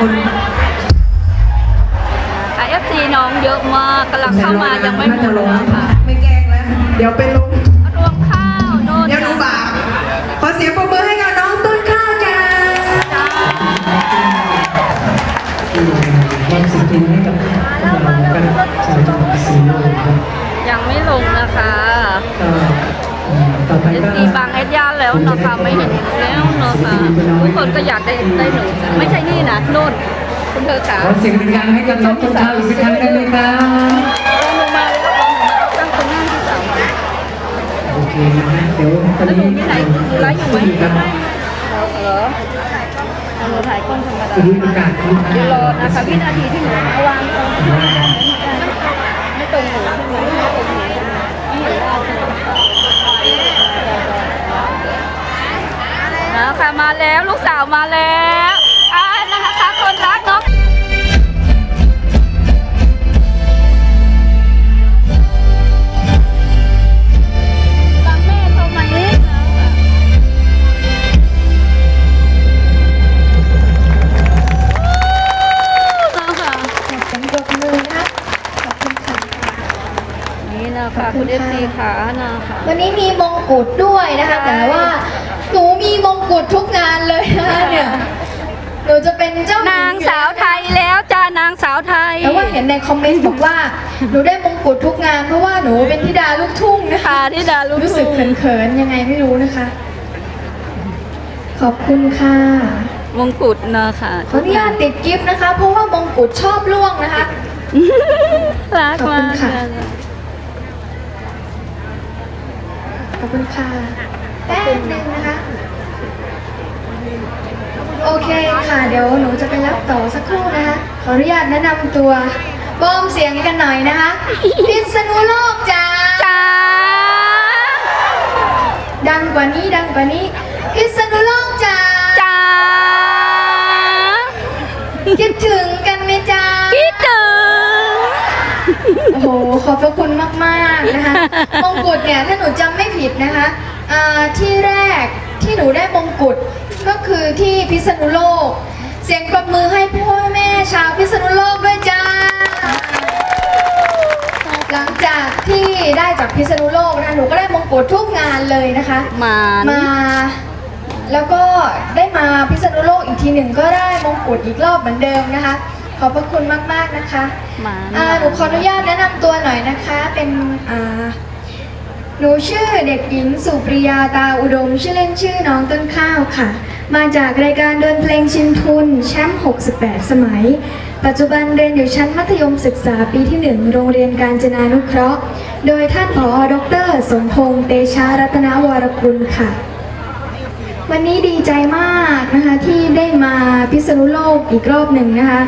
คนเอฟซีน้องเยอะมากกำลังเข้ามายังไม่หมดเลยค่ะ ไม่แกล้งแล้ว เดี๋ยวเป็นลมรวม เอ่อต่อไปเอฟก็ซีบางเอสยาแล้วนะคะไม่เห็นแล้วนะคะทุกคนก็อยากได้ได้หนูไม่ใช่นี่นะโน่นคุณเธอขาขอเสียงดังๆให้กับน้องต้นข้าวอีกสักครั้งได้ไหมครับลงมาแล้วลงมาตั้งตรงหน้าที่สามโอเคนะฮะเดี๋ยวตอนแล้วหนูนี้ที่ไหนหนูไลฟ์อยู่ไหมครับเหรอหนูถ่ายกล้องธรรมดาดูอากาศค่อนข้างเดี๋ยวรอนะคะวินาทีที่หนูเอาวางตรงไม่ตรงหนูใช่ไหมไม่ตรงหนูไม่เห็นว่าใช่ไหมนะคะ มาแล้วลูกสาวมาแล้วอ่านะคะคนรักเนาะบางแม่โทรมาอีกนะคะเป็นปรบมือนะคะขอบคุณค่ะนี่นะคะคุณเอฟซีขานะคะวันนี้มีมงกุฎด้วยนะคะใช่แต่ว่าหนูมีมง กุฎทุกงานเลยนะคะเนี่ยหนูจะเป็นเจ้าหญินางสาวไทยแล้วจ้านางสาวไทย แต่ว่าเห็นในคอมเมนต์บอกว่าหนูได้มงกุฎทุกงานเพราะว่าหนูเป็นธิดาลูกทุ่งนะคะค่ะที่ดาลูกรู้สึกทุ่งเขินๆยังไงไม่รู้นะคะ ขอบคุณค่ะมงกุฎนะคะขออนุญาตติดกิฟต์นะคะ เพราะว่ามงกุฎชอบล่วงนะคะรักขอบมาคุณกค่ะขอบคุณค่ะแป๊บนึงนะคะ โอเคค่ะ เดี๋ยวหนูจะไปรับต่อสักครู่นะคะ ขออนุญาตแนะนำตัวบอมเสียงกันหน่อยนะคะ พิษณุโลกจ้าจ้าดังกว่านี้ดังกว่านี้ พิษณุโลกจ้าจ้าคิดถึงกันไหมจ้าคิดถึงโอ้โหขอบพระคุณมากๆนะคะมงกุฎเนี่ยถ้าหนูจำไม่ผิดนะคะอ่าที่แรกที่หนูได้มงกุฎก็คือที่ พิษณุโลก เสียงปรบมือให้พ่อแม่ชาวพิษณุโลกด้วยจ้า หลังจากที่ได้จากพิษณุโลกนะคะหนูก็ได้มงกุฎทุกงานเลยนะคะหมานมา แล้วก็ได้มาพิษณุโลกอีกทีหนึ่งก็ได้มงกุฎอีกรอบเหมือนเดิมนะคะ ขอบพระคุณมากๆนะคะหมานอ่าหนูขออนุญาตแนะนำตัวหน่อยนะคะ เป็นอ่าหนูชื่อเด็กหญิงสุปริยาตาอุดม ชื่อเล่นชื่อน้องต้นข้าวค่ะ มาจากรายการดนเพลงชินทุนแชมป์ 68 สมัย ปัจจุบันเรียนอยู่ชั้นมัธยมศึกษาปีที่ 1 โรงเรียนการจนานุเคราะห์ โดยท่านผอดร สมพงษ์เตชารัตนวรกุลค่ะ วันนี้ดีใจมากนะคะที่ได้มาพิษณุโลกอีกรอบหนึ่งนะคะ